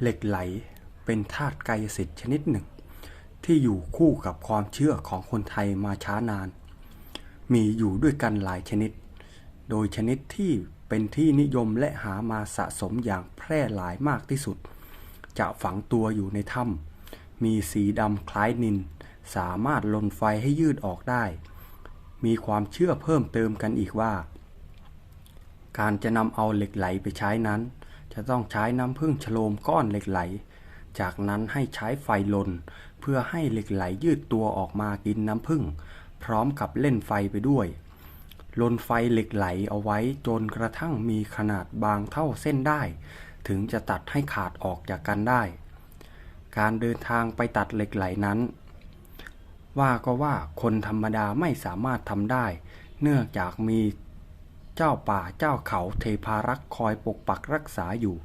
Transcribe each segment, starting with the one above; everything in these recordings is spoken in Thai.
เหล็กไหลเป็นธาตุกายสิทธิ์ชนิดหนึ่ง ที่อยู่คู่กับความเชื่อของคนไทยมาช้านาน มีอยู่ด้วยกันหลายชนิด โดยชนิดที่เป็นที่นิยมและหามาสะสมอย่างแพร่หลายมากที่สุด จะฝังตัวอยู่ในถ้ำมีสีดำคล้ายนิน สามารถลนไฟให้ยืดออกได้ มีความเชื่อเพิ่มเติมกันอีกว่า การจะนำเอาเหล็กไหลไปใช้นั้น จะต้องใช้น้ำผึ้งฉโลมก้อนเหล็กไหล จากนั้นให้ใช้ไฟลน เพื่อให้เหล็กไหลยืดตัวออกมากินน้ำผึ้งพร้อมกับเล่นไฟไปด้วย ลนไฟเหล็กไหลเอาไว้จนกระทั่งมีขนาดบางเท่าเส้นได้ ถึงจะตัดให้ขาดออกจากกันได้ การเดินทางไปตัดเหล็กไหลนั้น ว่าก็ว่าคนธรรมดาไม่สามารถทำได้ เนื่องจากมี เจ้าป่าเจ้าเขาเทพารักษ์คอยปกปักรักษาอยู่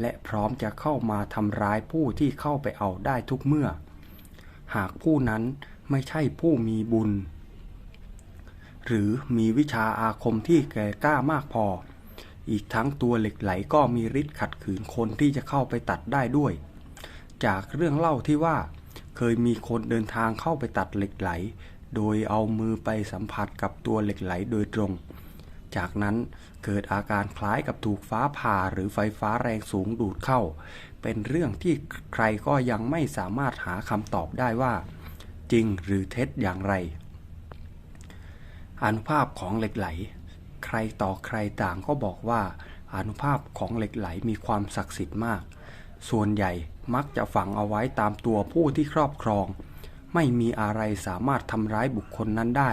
และพร้อมจะเข้ามาทำร้ายผู้ที่เข้าไปเอาได้ทุกเมื่อ หากผู้นั้นไม่ใช่ผู้มีบุญ หรือมีวิชาอาคมที่แก่กล้ามากพอ อีกทั้งตัวเหล็กไหลก็มีฤทธิ์ขัดขืนคนที่จะเข้าไปตัดได้ด้วย จากเรื่องเล่าที่ว่า เคยมีคนเดินทางเข้าไปตัดเหล็กไหล โดยเอามือไปสัมผัสกับตัวเหล็กไหลโดยตรง จากนั้นเกิดอาการคล้ายกับถูกฟ้าผ่าหรือไฟฟ้าแรงสูงดูดเข้า เป็นเรื่องที่ใครก็ยังไม่สามารถหาคำตอบได้ว่า จริงหรือเท็จอย่างไร อนุภาพของเหล็กไหล ใครต่อใครต่างก็บอกว่า อนุภาพของเหล็กไหลมีความศักดิ์สิทธิ์มาก ส่วนใหญ่มักจะฝังเอาไว้ตามตัวผู้ที่ครอบครอง ไม่มีอะไรสามารถทำร้ายบุคคลนั้นได้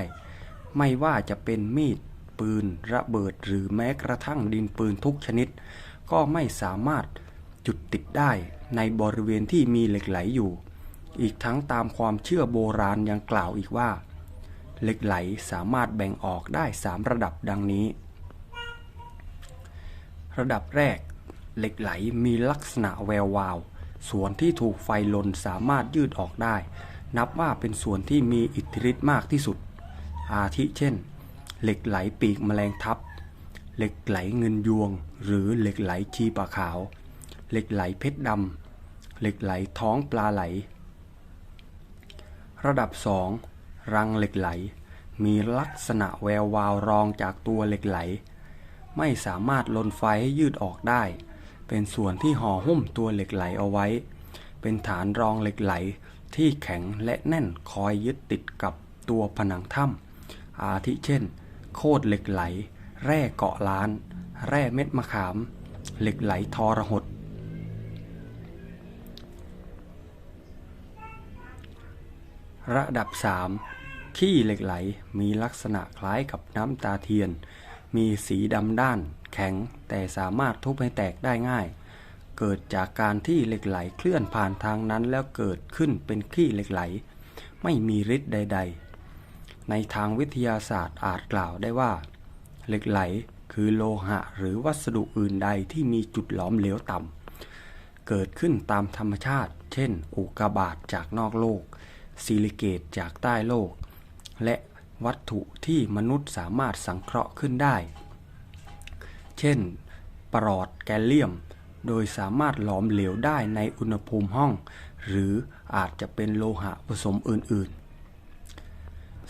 ไม่ว่าจะเป็นมีด ปืน ระเบิดหรือแม้กระทั่งดินปืนทุกชนิด ก็ไม่สามารถจุดติดได้ในบริเวณที่มีเหล็กไหลอยู่ อีกทั้งตามความเชื่อโบราณยังกล่าวอีกว่า เหล็กไหลสามารถแบ่งออกได้ 3 ระดับดังนี้ ระดับแรก เหล็กไหลมีลักษณะแวววาว ส่วนที่ถูกไฟลนสามารถยืดออกได้ นับว่าเป็นส่วนที่มีอิทธิฤทธิ์มากที่สุด อาทิเช่น เหล็กไหลปีกแมลงทับ เหล็กไหลเงินยวง หรือเหล็กไหลชีปะขาว เหล็กไหลเพชรดำเหล็กไหลท้องปลาไหล ระดับ 2 รังเหล็กไหล มีลักษณะแวววาวรองจากตัวเหล็กไหล ไม่สามารถลนไฟให้ยืดออกได้ เป็นส่วนที่ห่อหุ้มตัวเหล็กไหลเอาไว้ เป็นฐานรองเหล็กไหลที่แข็งและแน่นคอยยึดติดกับตัวผนังถ้ำอาทิเช่น โคดเหล็กไหล แร่เกาะล้าน แร่เม็ดมะขาม เหล็กไหลทอระหด ระดับ 3 ขี้เหล็กไหลมีลักษณะคล้ายกับน้ำตาเทียน มีสีดำด้าน แข็งแต่สามารถทุบให้แตกได้ง่าย เกิดจากการที่เหล็กไหลเคลื่อนผ่านทางนั้นแล้วเกิดขึ้นเป็นขี้เหล็กไหล ไม่มีฤทธิ์ใด ๆ ในทางวิทยาศาสตร์อาจกล่าวได้ว่า เหล็กไหลคือโลหะหรือวัสดุอื่นใดที่มีจุดหลอมเหลวต่ำ เกิดขึ้นตามธรรมชาติ เช่น อุกกาบาตจากนอกโลก ซิลิเกตจากใต้โลก และวัตถุที่มนุษย์สามารถสังเคราะห์ขึ้นได้ เช่น ปรอดแกลเลียม โดยสามารถหลอมเหลวได้ในอุณหภูมิห้อง หรืออาจจะเป็นโลหะผสมอื่นๆ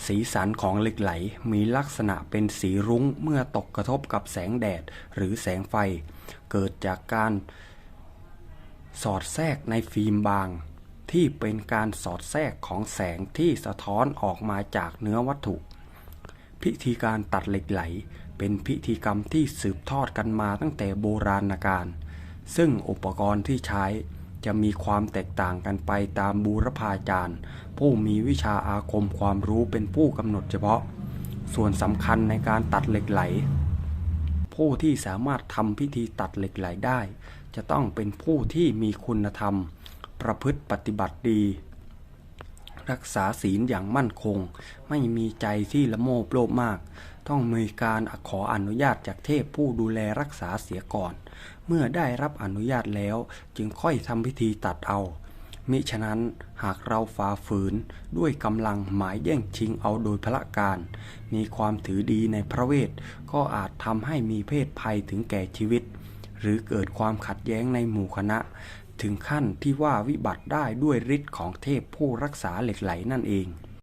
สีสันของเหล็กไหลมีลักษณะเป็นสีรุ้งเมื่อตกกระทบกับแสงแดดหรือแสงไฟ เกิดจากการสอดแทรกในฟิล์มบาง ที่เป็นการสอดแทรกของแสงที่สะท้อนออกมาจากเนื้อวัตถุ พิธีการตัดเหล็กไหล เป็นพิธีกรรมที่สืบทอดกันมาตั้งแต่โบราณกาลซึ่งอุปกรณ์ที่ใช้ จะมีความแตกต่างกันไปตามบูรพาจารย์ ผู้มีวิชาอาคมความรู้เป็นผู้กำหนดเฉพาะ ส่วนสำคัญในการตัดเหล็กไหล ผู้ที่สามารถทำพิธีตัดเหล็กไหลได้ จะต้องเป็นผู้ที่มีคุณธรรม ประพฤติปฏิบัติดี รักษาศีลอย่างมั่นคง ไม่มีใจที่ละโมบโลภมาก ต้องมีการขออนุญาตจากเทพผู้ดูแลรักษาเสียก่อน เมื่อได้รับอนุญาตแล้วจึงค่อยทำพิธีตัดเอา มิฉะนั้นหากเราฝ่าฝืนด้วยกำลังหมายแย่งชิงเอาโดยพละการ มีความถือดีในพระเวท ก็อาจทำให้มีเพศภัยถึงแก่ชีวิต หรือเกิดความขัดแย้งในหมู่คณะ ถึงขั้นที่ว่าวิบัติได้ด้วยฤทธิ์ของเทพผู้รักษาเหล็กไหลนั่นเอง